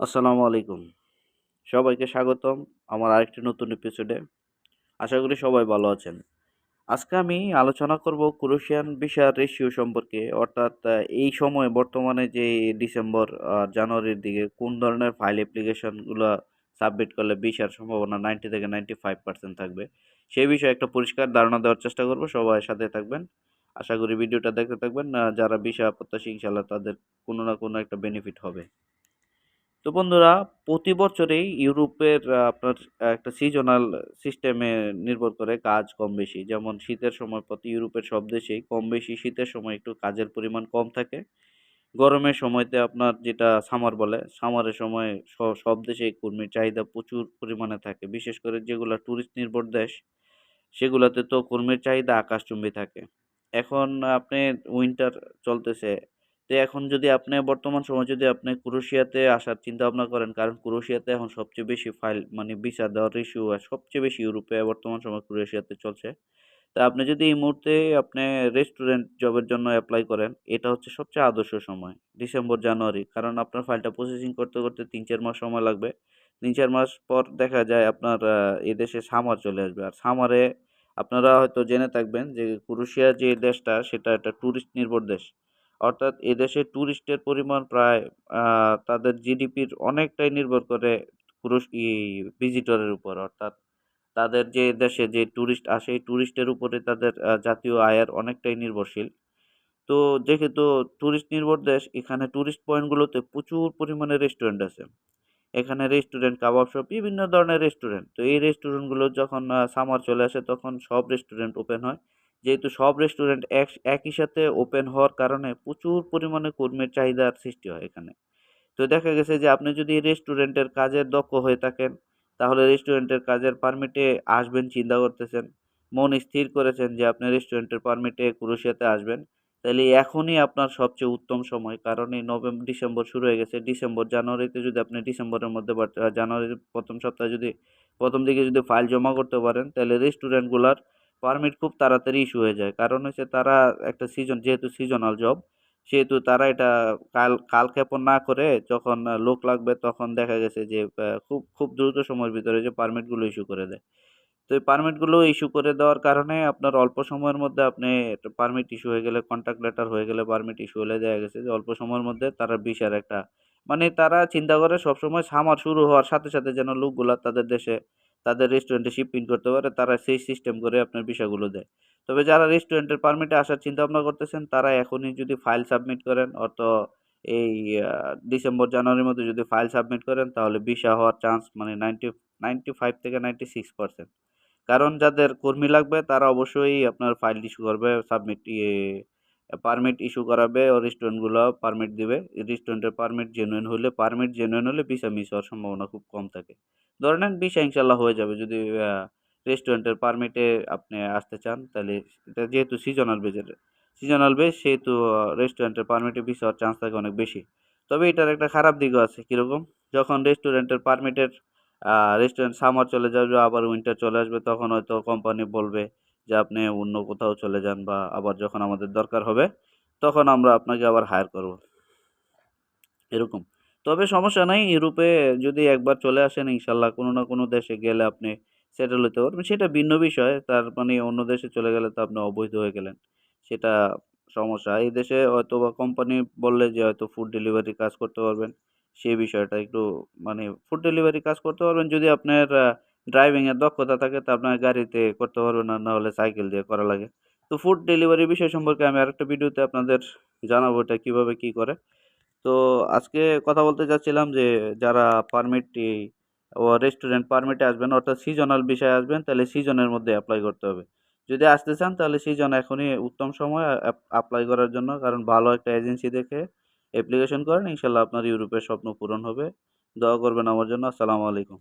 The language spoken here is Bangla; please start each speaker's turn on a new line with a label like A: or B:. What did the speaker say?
A: আসসালামু আলাইকুম। সবাইকে স্বাগতম আমার আরেকটি নতুন এপিসোডে আশা করি সবাই ভালো আছেন। আজকে আমি আলোচনা করব ক্রোশিয়ান ভিসার রেশিও সম্পর্কে, অর্থাৎ এই সময় বর্তমানে যে ডিসেম্বর আর জানুয়ারির দিকে কোন ধরনের ফাইল অ্যাপ্লিকেশনগুলো সাবমিট করলে ভিসার সম্ভাবনা নাইনটি থেকে নাইনটি ফাইভ পার্সেন্ট থাকবে, সেই বিষয়ে একটা পরিষ্কার ধারণা দেওয়ার চেষ্টা করব, সবাই সাথে থাকবেন। আশা করি ভিডিওটা দেখতে থাকবেন যারা ভিসা প্রত্যাশী ইনশাল্লাহ তাদের কোনো না কোনো একটা বেনিফিট হবে। তো বন্ধুরা, প্রতি বছরেই ইউরোপের আপনার একটা সিজনাল সিস্টেমে নির্ভর করে কাজ কম বেশি। যেমন শীতের সময় প্রতি ইউরোপের সব দেশেই কম বেশি শীতের সময় একটু কাজের পরিমাণ কম থাকে। গরমের সময়তে আপনার যেটা সামার বলে সামারের সময় সব দেশেই কর্মীর চাহিদা প্রচুর পরিমাণে থাকে। বিশেষ করে যেগুলো ট্যুরিস্ট নির্ভর দেশ, সেগুলোতে তো কর্মীর চাহিদা আকাশচুম্বী থাকে। এখন আপনি উইন্টার চলতেছে তো এখন যদি আপনি বর্তমান সময় যদি আপনি ক্রোশিয়াতে আসার চিন্তা ভাবনা করেন কারণ ক্রোশিয়াতে এখন সবচেয়ে বেশি ফাইল মানে ভিসা দেওয়ার ইস্যু সবচেয়ে বেশি ইউরোপে বর্তমান সময় ক্রোয়েশিয়াতে চলছে। তা আপনি যদি এই মুহূর্তে আপনি রেস্টুরেন্ট জবের জন্য অ্যাপ্লাই করেন এটা হচ্ছে সবচেয়ে আদর্শ সময় ডিসেম্বর জানুয়ারি। কারণ আপনার ফাইলটা প্রসেসিং করতে করতে তিন চার মাস সময় লাগবে। তিন চার মাস পর দেখা যায় আপনার আহ, এই দেশে সামার চলে আসবে। আর সামারে আপনারা হয়তো জেনে থাকবেন যে ক্রোয়েশিয়া যে দেশটা সেটা একটা ট্যুরিস্ট নির্ভর দেশ। অর্থাৎ এ দেশে ট্যুরিস্টের পরিমাণ প্রায় তাদের জিডিপির অনেকটাই নির্ভর করে ই ভিজিটরের উপর। অর্থাৎ তাদের যে দেশে যে ট্যুরিস্ট আসে ট্যুরিস্টের উপরে তাদের জাতীয় আয়ের অনেকটাই নির্ভরশীল। তো যেহেতু ট্যুরিস্ট নির্ভর দেশ, এখানে ট্যুরিস্ট পয়েন্টগুলোতে প্রচুর পরিমাণে রেস্টুরেন্ট আছে। এখানে রেস্টুরেন্ট কাবাব শপ বিভিন্ন ধরনের রেস্টুরেন্ট তো এই রেস্টুরেন্টগুলো যখন সামার চলে আসে, তখন সব রেস্টুরেন্ট ওপেন হয়। যেহেতু সব রেস্টুরেন্ট এক একই সাথে ওপেন হওয়ার কারণে প্রচুর পরিমাণে কর্মীর চাহিদার সৃষ্টি হয় এখানে। তো দেখা গেছে যে আপনি যদি রেস্টুরেন্টের কাজের দক্ষ হয়ে থাকেন, তাহলে রেস্টুরেন্টের কাজের পারমিটে আসবেন, চিন্তা করতেছেন। মন স্থির করেছেন যে আপনি রেস্টুরেন্টের পারমিটে ক্রোশিয়াতে আসবেন। তাহলে এখনই আপনার সবচেয়ে উত্তম সময়, কারণ এই নভেম্বর ডিসেম্বর শুরু হয়ে গেছে। ডিসেম্বর জানুয়ারিতে যদি আপনি ডিসেম্বরের মধ্যে জানুয়ারির প্রথম সপ্তাহে যদি, প্রথম দিকে যদি ফাইল জমা করতে পারেন, তাহলে রেস্টুরেন্টগুলোর পারমিট খুব তাড়াতাড়ি ইস্যু হয়ে যায়। কারণ হচ্ছে তারা একটা সিজন যেহেতু সিজনাল জব সেহেতু তারা এটা কাল কালক্ষেপণ না করে যখন লোক লাগবে তখন দেখা গেছে যে খুব খুব দ্রুত সময়ের ভিতরে যে পারমিটগুলো ইস্যু করে দেয়। তো এই পারমিটগুলো ইস্যু করে দেওয়ার কারণে আপনার অল্প সময়ের মধ্যে আপনি পারমিট ইস্যু হয়ে গেলে কন্ট্যাক্ট লেটার হয়ে গেলে পারমিট ইস্যু হলে দেখা গেছে যে অল্প সময়ের মধ্যে তারা ভিসার একটা মানে তারা চিন্তা করে সবসময় সামার শুরু হওয়ার সাথে সাথে যেন লোকগুলা তাদের দেশে তাদের রেস্টুরেন্টে শিপিং করতে পারে, তারা সেই সিস্টেম করে আপনার বিষয়গুলো দেয়। তবে যারা রেস্টুরেন্টের পারমিটে আসার চিন্তা ভাবনা করতেছেন, তারা এখনই যদি ফাইল সাবমিট করেন, অত এই ডিসেম্বর জানুয়ারির মধ্যে যদি ফাইল সাবমিট করেন, তাহলে ভিসা হওয়ার চান্স মানে নাইনটি নাইনটি ফাইভ থেকে নাইনটি সিক্স পার্সেন্ট কারণ যাদের কর্মী লাগবে, তারা অবশ্যই আপনার ফাইল ইস্যু করবে সাবমিট ইয়ে পারমিট ইস্যু করাবে, ও রেস্টুরেন্টগুলো পারমিট দিবে। রেস্টুরেন্টের পারমিট জেনুইন হলে পারমিট জেনুইন হলে ভিসা মিস হওয়ার সম্ভাবনা খুব কম থাকে। ধরে নেন ভিসা ইনশাল্লাহ হয়ে যাবে। যদি রেস্টুরেন্টের পারমিটে আপনি আসতে চান, তাহলে এটা যেহেতু সিজনাল বেজের সিজনাল বেজ সেহেতু রেস্টুরেন্টের পারমিটে ভিসা হওয়ার চান্স থাকে অনেক বেশি। তবে এটার একটা খারাপ দিকও আছে কীরকম? যখন রেস্টুরেন্টের পারমিটের রেস্টুরেন্ট সামার চলে যাবে, আবার উইন্টার চলে আসবে, তখন হয়তো কোম্পানি বলবে যে আপনি অন্য কোথাও চলে যান বা আবার যখন আমাদের দরকার হবে, তখন আমরা আপনাকে আবার হায়ার করব। এরকম। তবে সমস্যা নাই, ইউরোপে যদি একবার চলে আসেন, ইনশাল্লাহ কোনো না কোনো দেশে গেলে আপনি সেটেল হতে পারবেন। সেটা ভিন্ন বিষয়, তার মানে অন্য দেশে চলে গেলে তো আপনি অবৈধ হয়ে গেলেন। সেটা সমস্যা। এই দেশে হয়তো বা কোম্পানি বললে যে হয়তো ফুড ডেলিভারি কাজ করতে পারবেন সেই বিষয়টা একটু মানে ফুড ডেলিভারি কাজ করতে পারবেন। যদি আপনার ড্রাইভিংয়ের দক্ষতা থাকে তো আপনার গাড়িতে করতে পারবেন না, নাহলে সাইকেল দিয়ে করা লাগে। তো ফুড ডেলিভারি বিষয় সম্পর্কে আমি আরেকটা ভিডিওতে আপনাদের জানাব এটা কীভাবে কী করে। তো আজকে কথা বলতে চাচ্ছিলাম যে যারা পারমিট ও রেস্টুরেন্ট পারমিটে আসবেন, অর্থাৎ সিজনাল বিষয়ে আসবেন, তাহলে সিজনের মধ্যে অ্যাপ্লাই করতে হবে। যদি আসতে চান, তাহলে সিজন এখনই উত্তম সময় অ্যাপ্লাই করার জন্য, কারণ ভালো একটা এজেন্সি দেখে অ্যাপ্লিকেশন করেন, ইনশাল্লাহ আপনার ইউরোপের স্বপ্ন পূরণ হবে। দোয়া করবেন আমার জন্য, আসসালামু আলাইকুম।